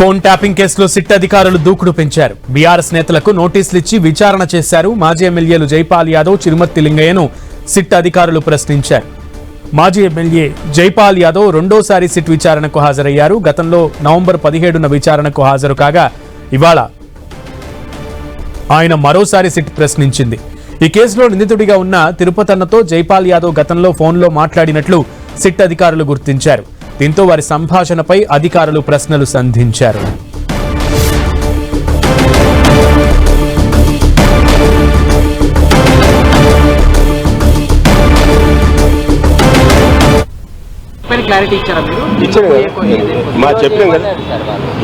Phone tapping కేసులో SIT అధికారులు దూకుడు పెంచారు. బీఆర్ఎస్ నేతలకు నోటీసులు ఇచ్చి విచారణ చేశారు మాజీ ఎమ్మెల్యేలు జైపాల్ యాదవ్ చిరుమర్తి లింగయ్యను సిట్ అధికారులు ప్రశ్నించారు. మాజీ ఎమ్మెల్యే జైపాల్ యాదవ్ రెండోసారి సిట్ విచారణకు హాజరయ్యారు. గతంలో నవంబర్ పదిహేడున విచారణకు హాజరు కాగా ఇవాళ ఆయన మరోసారి సిట్ ప్రశ్నించింది. ఈ కేసులో నిందితుడిగా ఉన్న తిరుపతన్నతో జైపాల్ యాదవ్ గతంలో ఫోన్లో మాట్లాడినట్లు సిట్ అధికారులు గుర్తించారు. దీంతో వారి సంభాషణపై అధికారులు ప్రశ్నలు సంధించారు. క్లారిటీ ఇచ్చారా మీరు? మా చెప్పినాం కదా.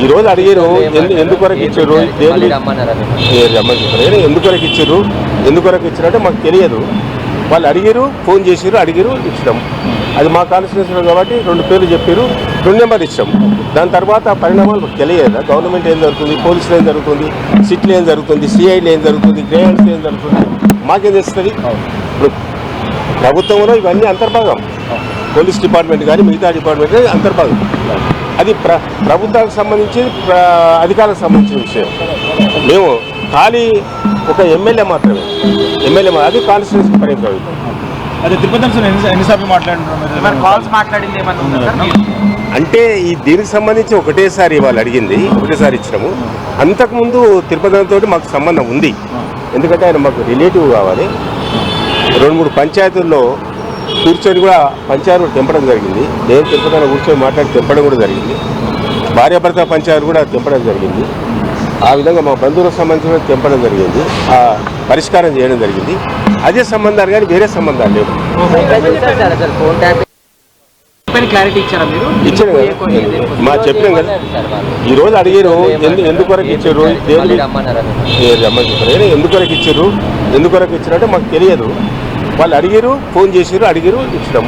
ఈ రోజు అడిగారు ఎందు- ఎందుకొరకు ఇచ్చారు? రమ్మని ఎందుకొరకు ఇచ్చారు? ఎందుకొరకు ఇచ్చారంటే మాకు తెలియదు. వాళ్ళు అడిగారు ఫోన్ చేసారు అడిగారు ఇచ్చినాం. అది మా కాన్స్టిట్యూషన్ కాబట్టి రెండు పేర్లు చెప్పారు. రెండు నెంబర్ ఇచ్చాం. దాని తర్వాత పరిణామాలు తెలియదా? గవర్నమెంట్ ఏం జరుగుతుంది? పోలీసులు ఏం జరుగుతుంది? సిట్లు ఏం జరుగుతుంది? సిఐలు ఏం జరుగుతుంది? గ్రేయర్స్ ఏం జరుగుతుంది? మాకేం తెలుస్తుంది? ఇప్పుడు ప్రభుత్వంలో ఇవన్నీ అంతర్భాగం. పోలీస్ డిపార్ట్మెంట్ కానీ మిగతా డిపార్ట్మెంట్ కానీ అంతర్భాగం. అది ప్ర ప్రభుత్వానికి సంబంధించి అధికారులకు సంబంధించిన విషయం. మేము ఖాళీ ఒక ఎమ్మెల్యే మాత్రమే. ఎమ్మెల్యే మా- అది కాన్స్టిట్యూషన్ పరిమితం అదే తిరుపతి సార్ ఎన్ని ఎన్నిసార్లు మాట్లాడుతున్నారు కాల్స్ మాట్లాడింది? అంటే ఈ దీనికి సంబంధించి ఒకటేసారి వాళ్ళు అడిగింది ఒకటేసారి ఇచ్చినాము. అంతకుముందు తిరుపతితో మాకు సంబంధం ఉంది. ఎందుకంటే ఆయన మాకు రిలేటివ్ కావాలి. రెండు మూడు పంచాయతీల్లో కూర్చొని కూడా పంచాయతీ కూడా తెంపడం జరిగింది. నేను తిరుపతిలో కూర్చొని మాట్లాడి తెంపడం కూడా జరిగింది. భార్యాభర్త పంచాయతీ కూడా తెంపడం జరిగింది. ఆ విధంగా మా బంధువులకు సంబంధించి కూడా తెంపడం జరిగింది. ఆ పరిష్కారం చేయడం జరిగింది. అదే సంబంధాలు కానీ వేరే సంబంధాలు లేవు. ఇచ్చారా మా చెప్పినాం కదా. ఈ రోజు అడిగారు ఎందు ఎందుకొరకు ఇచ్చారు? రమ్మని చెప్పారు. ఎందుకొరకు ఇచ్చారు? ఎందుకొరకు ఇచ్చారంటే మాకు తెలియదు. వాళ్ళు అడిగారు ఫోన్ చేసారు అడిగారు ఇచ్చినాం.